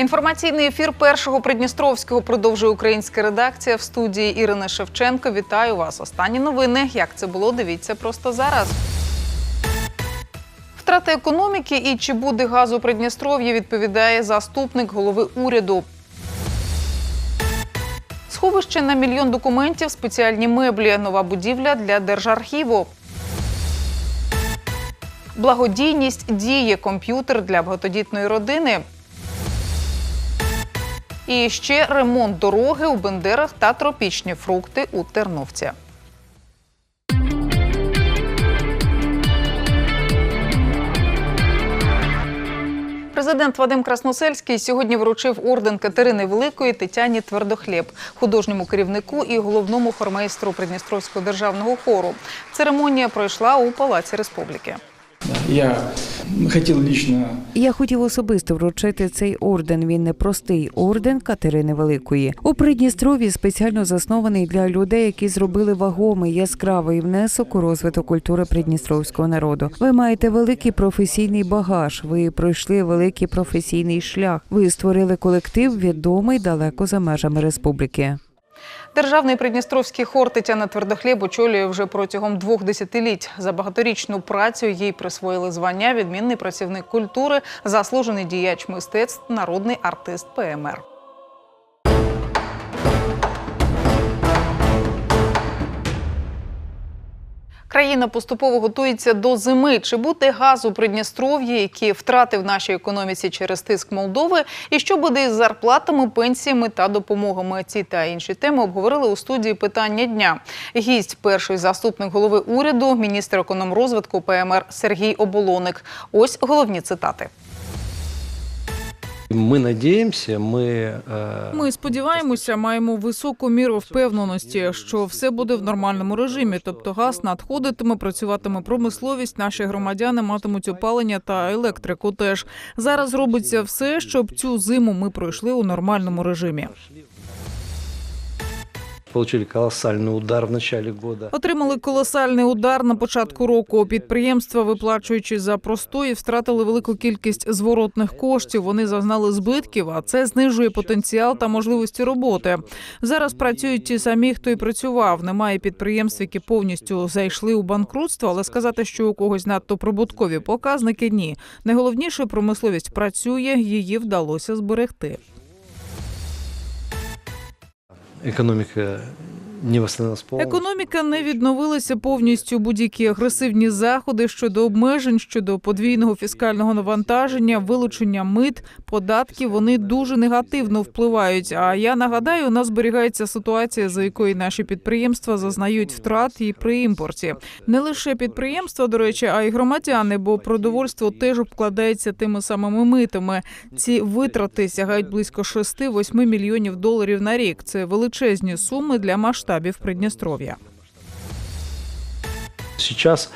Інформаційний ефір першого Придністровського продовжує українська редакція в студії Ірини Шевченко. Вітаю вас. Останні новини. Як це було? Дивіться просто зараз. Втрата економіки і чи буде газ у Придністров'ї, відповідає заступник голови уряду. Сховище на мільйон документів, спеціальні меблі, нова будівля для Держархіву. Благодійність діє комп'ютер для багатодітної родини. І ще ремонт дороги у Бендерах та тропічні фрукти у Терновці. Президент Вадим Красносельський сьогодні вручив орден Катерини Великої Тетяні Твердохлєб, художньому керівнику і головному хормейстру Придністровського державного хору. Церемонія пройшла у Палаці Республіки. Я хотел лично Я хотів особисто вручити цей орден. Він не простий орден Катерини Великої. У Придністрові спеціально заснований для людей, які зробили вагомий яскравий внесок у розвиток культури придністровського народу. Ви маєте великий професійний багаж. Ви пройшли великий професійний шлях. Ви створили колектив відомий далеко за межами республіки. Державний придністровський хор Тетяна Твердохлєб очолює вже протягом двох десятиліть. За багаторічну працю їй присвоїли звання відмінний працівник культури, заслужений діяч мистецтв, народний артист ПМР. Країна поступово готується до зими. Чи буде газ у Придністров'ї, які втратив нашій економіці через тиск Молдови, і що буде із зарплатами, пенсіями та допомогами? Ці та інші теми обговорили у студії питання дня. Гість перший заступник голови уряду, міністр економрозвитку ПМР Сергій Оболоник. Ось головні цитати. Ми надіємося, ми, е, Ми сподіваємося, маємо високу міру впевненості, що все буде в нормальному режимі. Тобто газ надходитиме, працюватиме промисловість, наші громадяни матимуть опалення та електрику. Теж зараз робиться все, щоб цю зиму ми пройшли у нормальному режимі. Получили колоссальный удар в начале года. Отримали колосальний удар на початку року. Підприємства, виплачуючи за простої, втратили велику кількість зворотних коштів. Вони зазнали збитків, а це знижує потенціал та можливості роботи. Зараз працюють ті самі, хто і працював. Немає підприємств, які повністю зайшли у банкрутство, але сказати, що у когось надто прибуткові показники ні. Найголовніше промисловість працює, її вдалося зберегти. Повністю. Економіка не відновилася повністю. Будь-які агресивні заходи щодо обмежень, щодо подвійного фіскального навантаження, вилучення мит, податків вони дуже негативно впливають. А я нагадаю, у нас зберігається ситуація, за якою наші підприємства зазнають втрат і при імпорті. Не лише підприємства, до речі, а й громадяни, бо продовольство теж обкладається тими самими митами. Ці витрати сягають близько 6-8 мільйонів доларів на рік. Це величезні суми для масштабів Придністров'я. Сейчас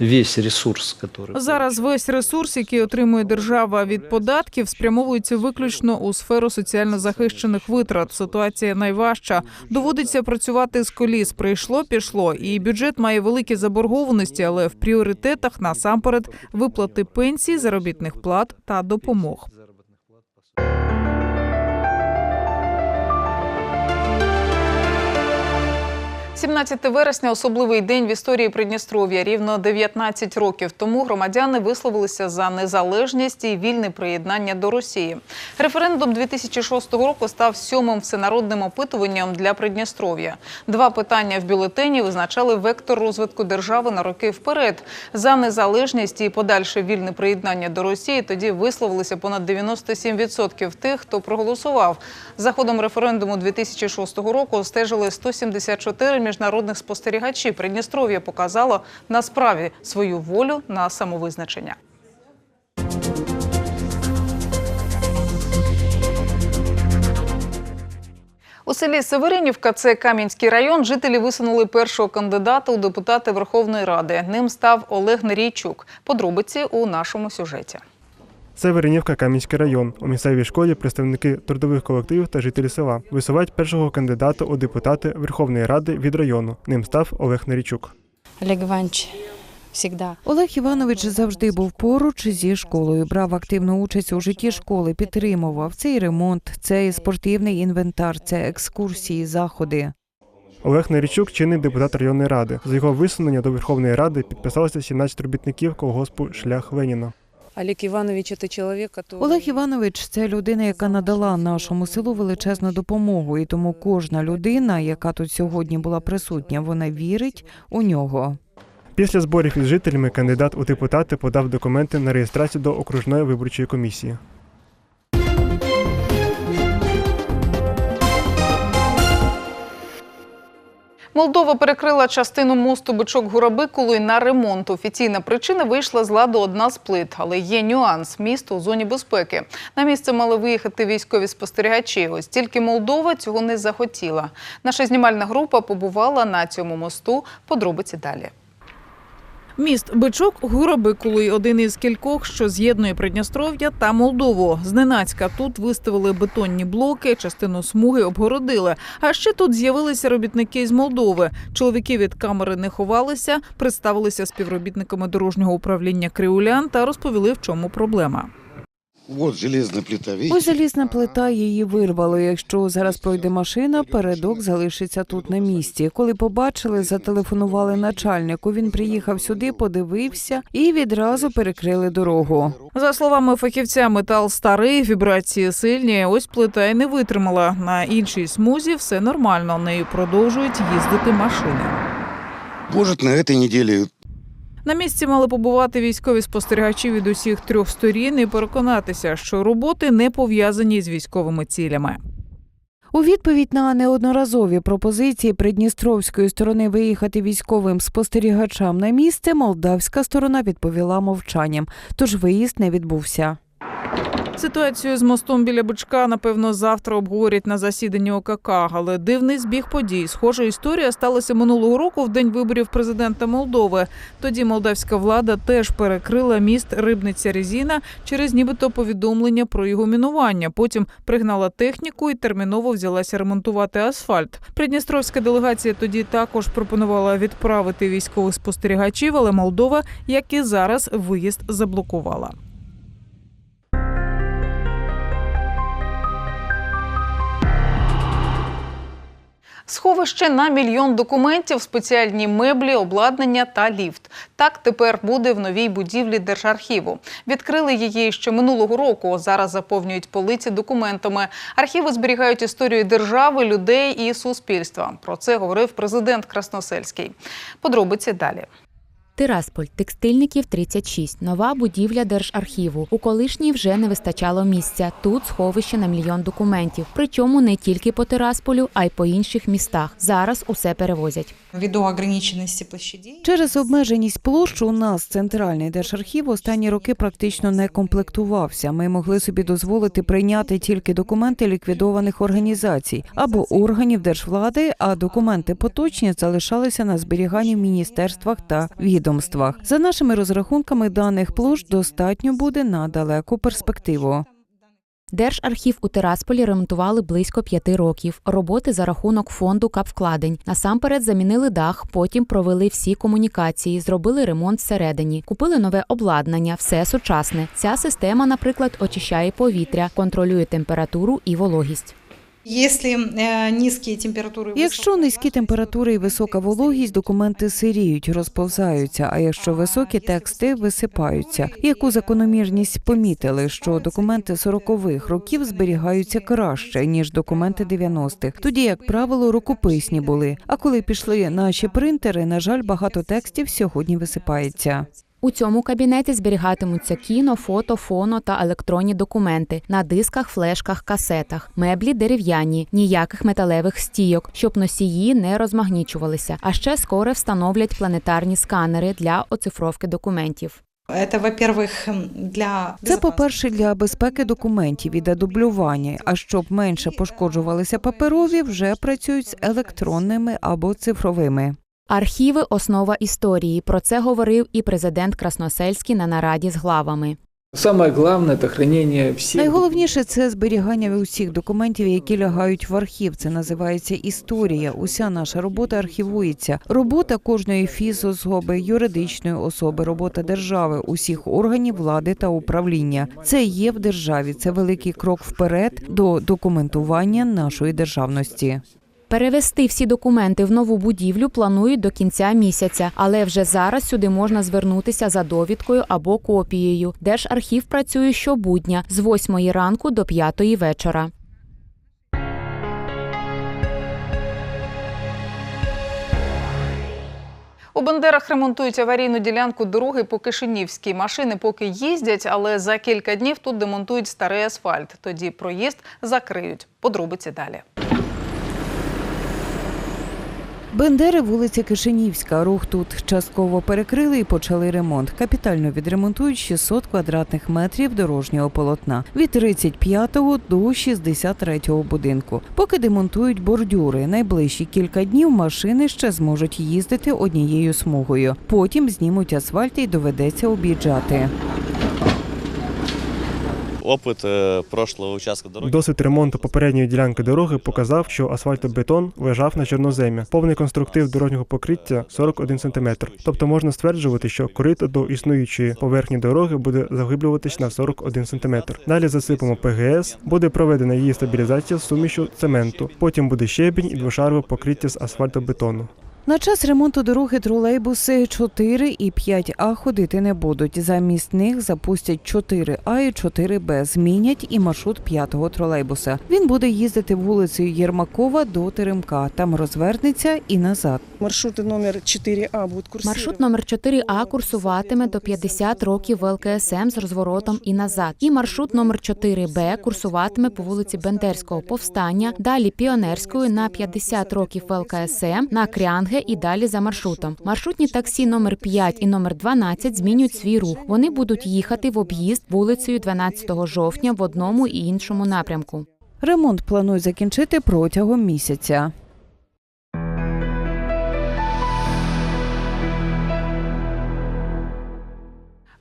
весь ресурс, который... Зараз весь ресурс, який отримує держава від податків, спрямовується виключно у сферу соціально захищених витрат. Ситуація найважча. Доводиться працювати з коліс. Прийшло, пішло, і бюджет має великі заборгованості, але в пріоритетах насамперед виплати пенсій, заробітних плат та допомог. 17 вересня особливий день в історії Придністров'я. Рівно 19 років тому громадяни висловилися за незалежність і вільне приєднання до Росії. Референдум 2006 року став сьомим всенародним опитуванням для Придністров'я. Два питання в бюлетені визначали вектор розвитку держави на роки вперед. За незалежність і подальше вільне приєднання до Росії тоді висловилися понад 97% тих, хто проголосував. За ходом референдуму 2006 року стежили 174 міжнародних спостерігачі. Придністров'я показало на справі свою волю на самовизначення. У селі Северинівка, це Кам'янський район, жителі висунули першого кандидата у депутати Верховної Ради. Ним став Олег Нерійчук. Подробиці у нашому сюжеті. Це Веренівка, Кам'янський район. У місцевій школі представники трудових колективів та жителі села висувають першого кандидата у депутати Верховної Ради від району. Ним став Олег Нарічук. Олег Иванович всегда. Олег Іванович завжди був поруч зі школою, брав активну участь у житті школи, підтримував цей ремонт, цей спортивний інвентар, це екскурсії, заходи. Олег Нарічук чинний депутат районної ради. За його висунення до Верховної Ради підписалося 17 робітників колгоспу Шлях Леніна. Олег Іванович це чоловік, який... Олег Іванович це людина, яка надала нашому селу величезну допомогу, і тому кожна людина, яка тут сьогодні була присутня, вона вірить у нього. Після зборів із жителями кандидат у депутати подав документи на реєстрацію до окружної виборчої комісії. Молдова перекрила частину мосту бичок Гурабикулу на ремонт. Офіційна причина вийшла з ладу одна з плит, але є нюанс місто у зоні безпеки. На місце мали виїхати військові спостерігачі. Ось тільки Молдова цього не захотіла. Наша знімальна група побувала на цьому мосту. Подробиці далі. Міст Бичок Гуробикулий – один із кількох, що з'єднує Придністров'я та Молдову. Зненацька тут виставили бетонні блоки, частину смуги обгородили. А ще тут з'явилися робітники з Молдови. Чоловіки від камери не ховалися, представилися співробітниками дорожнього управління Криулян та розповіли, в чому проблема. Вот железная плита, видите? Ось залізна плита її вирвало. Якщо зараз пройде машина, передок залишиться тут на місці. Коли побачили, зателефонували начальнику. Він приїхав сюди, подивився і відразу перекрили дорогу. За словами фахівця, метал старий, вібрації сильні. Ось плита й не витримала. На іншій смузі все нормально. Нею продовжують їздити машини. Может, на этой неделе На місці мали побувати військові спостерігачі від усіх трьох сторін і переконатися, що роботи не пов'язані з військовими цілями. У відповідь на неодноразові пропозиції придністровської сторони виїхати військовим спостерігачам на місце, молдавська сторона відповіла мовчанням, тож виїзд не відбувся. Ситуацію з мостом біля бичка, напевно, завтра обговорять на засіданні ОКК, але дивний збіг подій. Схожа історія сталася минулого року в день виборів президента Молдови. Тоді молдавська влада теж перекрила міст Рибниця Резіна через нібито повідомлення про його мінування. Потім пригнала техніку і терміново взялася ремонтувати асфальт. Придністровська делегація тоді також пропонувала відправити військових спостерігачів, але Молдова, як і зараз, виїзд заблокувала. Сховище на мільйон документів, спеціальні меблі, обладнання та ліфт. Так тепер буде в новій будівлі Держархіву. Відкрили її ще минулого року. Зараз заповнюють полиці документами. Архіви зберігають історію держави, людей і суспільства. Про це говорив президент Красносельський. Подробиці далі. Тирасполь, текстильників 36. Нова будівля Держархіву. У колишній вже не вистачало місця. Тут сховище на мільйон документів. Причому не тільки по Тирасполю, а й по інших містах. Зараз усе перевозять. Через обмеженість площ у нас центральний держархів останні роки практично не комплектувався. Ми могли собі дозволити прийняти тільки документи ліквідованих організацій або органів держвлади, а документи поточні залишалися на зберіганні в міністерствах та відомствах. За нашими розрахунками, даних площ достатньо буде на далеку перспективу. Держархів у Тирасполі ремонтували близько п'яти років. Роботи за рахунок фонду капвкладень. Насамперед замінили дах, потім провели всі комунікації, зробили ремонт всередині, купили нове обладнання, все сучасне. Ця система, наприклад, очищає повітря, контролює температуру і вологість. Э. Якщо низькі температури і висока вологість, документи сиріють, розповзаються. А якщо високі тексти висипаються. Яку закономірність помітили, що документи 40-х років зберігаються краще ніж документи 90-х. Тоді, як правило, рукописні були. А коли пішли наші принтери, на жаль, багато текстів сьогодні висипається. У цьому кабінеті зберігатимуться кіно, фото, фоно та електронні документи на дисках, флешках, касетах, меблі дерев'яні, ніяких металевих стійок, щоб носії не розмагнічувалися. А ще скоро встановлять планетарні сканери для оцифровки документів. Это, во-первых, для... Це, по-перше, для безпеки документів і для дублювання. А щоб менше пошкоджувалися паперові, вже працюють з електронними або цифровими. Архіви основа історії. Про це говорив і президент Красносельський на нараді з главами. Самое главное – это хранение всех Найголовніше це зберігання усіх документів, які лягають в архів. Це називається історія. Уся наша робота архівується. Робота кожної фізособи, юридичної особи, робота держави, усіх органів влади та управління. Це є в державі. Це великий крок вперед до документування нашої державності. Перевести всі документи в нову будівлю планують до кінця місяця, але вже зараз сюди можна звернутися за довідкою або копією. Держархів працює щобудня з 8 ранку до 5 вечора. У Бандерах ремонтують аварійну ділянку дороги по Кишинівській. Машини поки їздять, але за кілька днів тут демонтують старий асфальт. Тоді проїзд закриють. Подробиці далі. Бендери, вулиця Кишинівська. Рух тут частково перекрили і почали ремонт. Капітально відремонтують 600 квадратних метрів дорожнього полотна від 35-го до 63-го будинку. Поки демонтують бордюри, найближчі кілька днів машини ще зможуть їздити однією смугою. Потім знімуть асфальт і доведеться об'їжджати. Опит е, прошлого участка дороги. Досвід ремонту попередньої ділянки дороги показав, що асфальтобетон лежав на чорноземі. Повний конструктив дорожнього покриття 41 см. Тобто можна стверджувати, що корито до існуючої поверхні дороги буде заглиблюватись на 41 см. Далі засипемо ПГС, буде проведена її стабілізація з сумішю цементу. Потім буде щебінь і двошарове покриття з асфальтобетону. На час ремонту дороги тролейбуси 4 і 5А ходити не будуть. Замість них запустять 4А і 4Б. Змінять і маршрут 5-го тролейбуса. Він буде їздити вулицею Єрмакова до Теремка. Там розвернеться і назад. Маршруты номер 4А будут курсировать. Маршрут номер 4А курсуватиме до 50 років ВЛКСМ з розворотом і назад. І маршрут номер 4Б курсуватиме по вулиці Бендерського повстання, далі Піонерською на 50 років ВЛКСМ, на Крянге і далі за маршрутом. Маршрутні таксі номер 5 і номер 12 змінюють свій рух. Вони будуть їхати в об'їзд вулицею 12 жовтня в одному і іншому напрямку. Ремонт планують закінчити протягом місяця.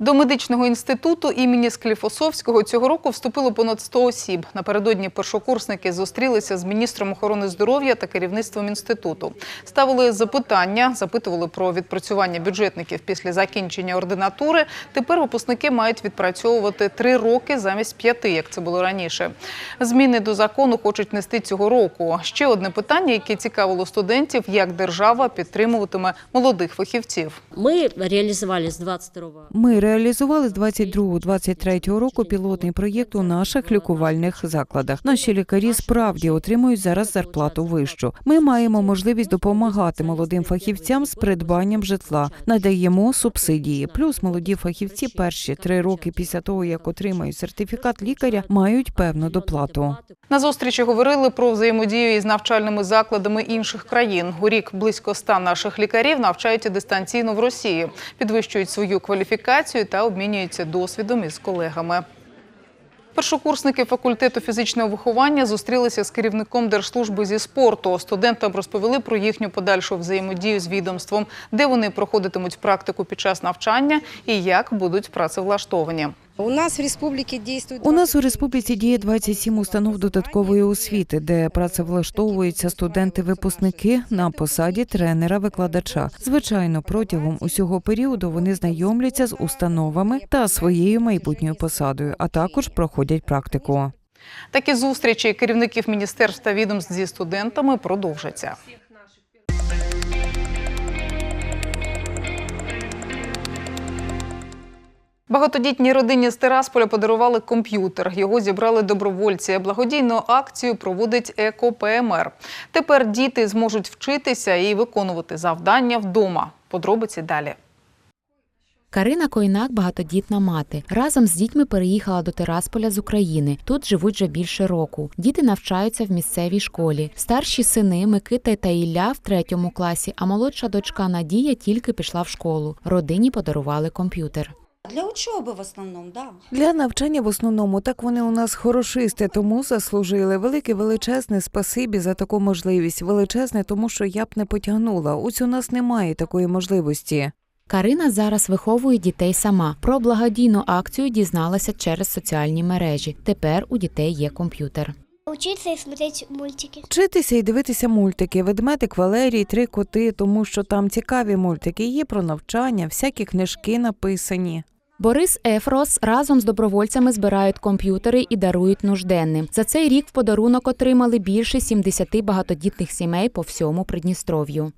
До медичного інституту імені Скліфосовського цього року вступило понад 100 осіб. Напередодні першокурсники зустрілися з міністром охорони здоров'я та керівництвом інституту. Ставили запитання, запитували про відпрацювання бюджетників після закінчення ординатури. Тепер випускники мають відпрацьовувати три роки замість п'яти, як це було раніше. Зміни до закону хочуть нести цього року. Ще одне питання, яке цікавило студентів: як держава підтримуватиме молодих фахівців. Ми реалізували з 22 Ми реалізували з 22-23 року пілотний проєкт у наших лікувальних закладах. Наші лікарі справді отримують зараз зарплату вищу. Ми маємо можливість допомагати молодим фахівцям з придбанням житла, надаємо субсидії. Плюс молоді фахівці перші три роки після того, як отримають сертифікат лікаря, мають певну доплату. На зустрічі говорили про взаємодію із навчальними закладами інших країн. У рік близько ста наших лікарів навчаються дистанційно в Росії, підвищують свою кваліфікацію та обмінюються досвідом із колегами. Першокурсники факультету фізичного виховання зустрілися з керівником держслужби зі спорту. Студентам розповіли про їхню подальшу взаємодію з відомством, де вони проходитимуть практику під час навчання і як будуть працевлаштовані. У нас в республике действует... У нас у республіці діє 27 установ додаткової освіти, де працевлаштовуються студенти-випускники на посаді тренера-викладача. Звичайно, протягом усього періоду вони знайомляться з установами та своєю майбутньою посадою, а також проходять практику. Такі зустрічі керівників міністерств та відомств зі студентами продовжаться. Багатодітній родині з Тирасполя подарували комп'ютер. Його зібрали добровольці. Благодійну акцію проводить Еко ПМР. Тепер діти зможуть вчитися і виконувати завдання вдома. Подробиці далі. Карина Койнак багатодітна мати. Разом з дітьми переїхала до Тирасполя з України. Тут живуть вже більше року. Діти навчаються в місцевій школі. Старші сини Микита та Ілля в третьому класі, а молодша дочка Надія тільки пішла в школу. Родині подарували комп'ютер. Для учоби в основному, да. Для навчання в основному так вони у нас хорошисти, тому заслужили велике величезне спасибі за таку можливість. Величезне, тому що я б не потягнула. Ось у нас немає такої можливості. Карина зараз виховує дітей сама. Про благодійну акцію дізналася через соціальні мережі. Тепер у дітей є комп'ютер. Учиться и смотреть мультики. Вчитися і дивитися мультики. Ведмедик Валерій, три коти, тому що там цікаві мультики. Є про навчання, всякі книжки написані. Борис Ефрос разом з добровольцями збирають комп'ютери і дарують нужденним. За цей рік в подарунок отримали більше 70 багатодітних сімей по всьому Придністров'ю.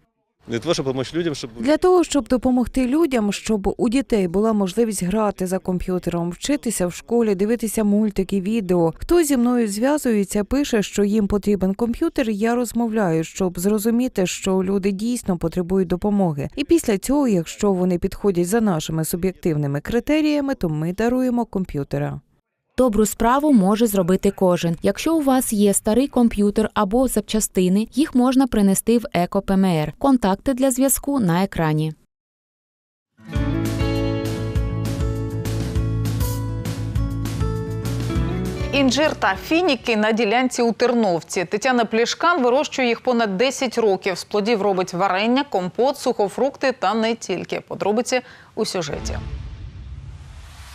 Для того, щоб допомогти людям, щоб того, щоб допомогти людям, щоб у дітей була можливість грати за комп'ютером, вчитися в школі, дивитися мультики, відео. Хто зі мною зв'язується, пише, що їм потрібен комп'ютер. Я розмовляю, щоб зрозуміти, що люди дійсно потребують допомоги. І після цього, якщо вони підходять за нашими суб'єктивними критеріями, то ми даруємо комп'ютера. Добру справу може зробити кожен. Якщо у вас є старий комп'ютер або запчастини, їх можна принести в ЕКО-ПМР. Контакти для зв'язку на екрані. Інжир та фініки на ділянці у Терновці. Тетяна Плішкан вирощує їх понад 10 років. З плодів робить варення, компот, сухофрукти та не тільки. Подробиці у сюжеті.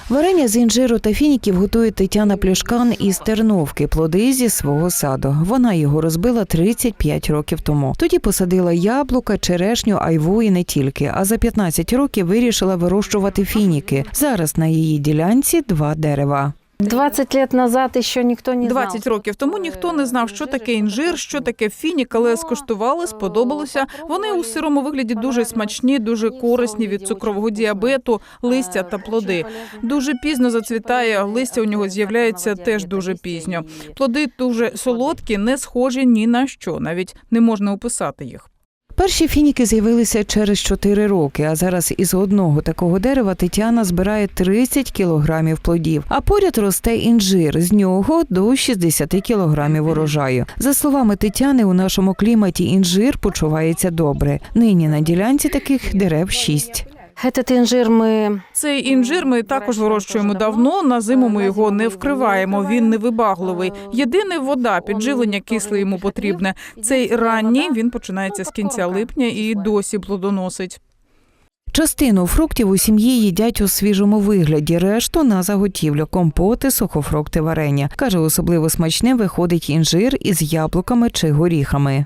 Варення з інжиру та фініків готує Тетяна Плюшкан із Терновки, плоди зі свого саду. Вона його розбила 35 років тому. Тоді посадила яблука, черешню, айву і не тільки. А за 15 років вирішила вирощувати фініки. Зараз на її ділянці два дерева. 20 лет назад еще никто не знал. 20 років тому ніхто не знав, що таке інжир, що таке фінік, але скуштували, сподобалося. Вони у сирому вигляді дуже смачні, дуже корисні від цукрового діабету, листя та плоди. Дуже пізно зацвітає, листя у нього з'являється теж дуже пізньо. Плоди дуже солодкі, не схожі ні на що, навіть не можна описати їх. Перші фініки з'явилися через 4 роки, а зараз із одного такого дерева Тетяна збирає 30 кілограмів плодів. А поряд росте інжир, з нього до 60 кілограмів урожаю. За словами Тетяни, у нашому кліматі інжир почувається добре. Нині на ділянці таких дерев 6. Этот инжир мы Цей інжир ми також вирощуємо давно. На зиму ми його не вкриваємо. Він невибагливий. Єдине вода, підживлення кисле йому потрібне. Цей ранній він починається з кінця липня і досі плодоносить. Частину фруктів у сім'ї їдять у свіжому вигляді, решту на заготівлю, компоти, сухофрукти, варення. Каже, особливо смачним виходить інжир із яблуками чи горіхами.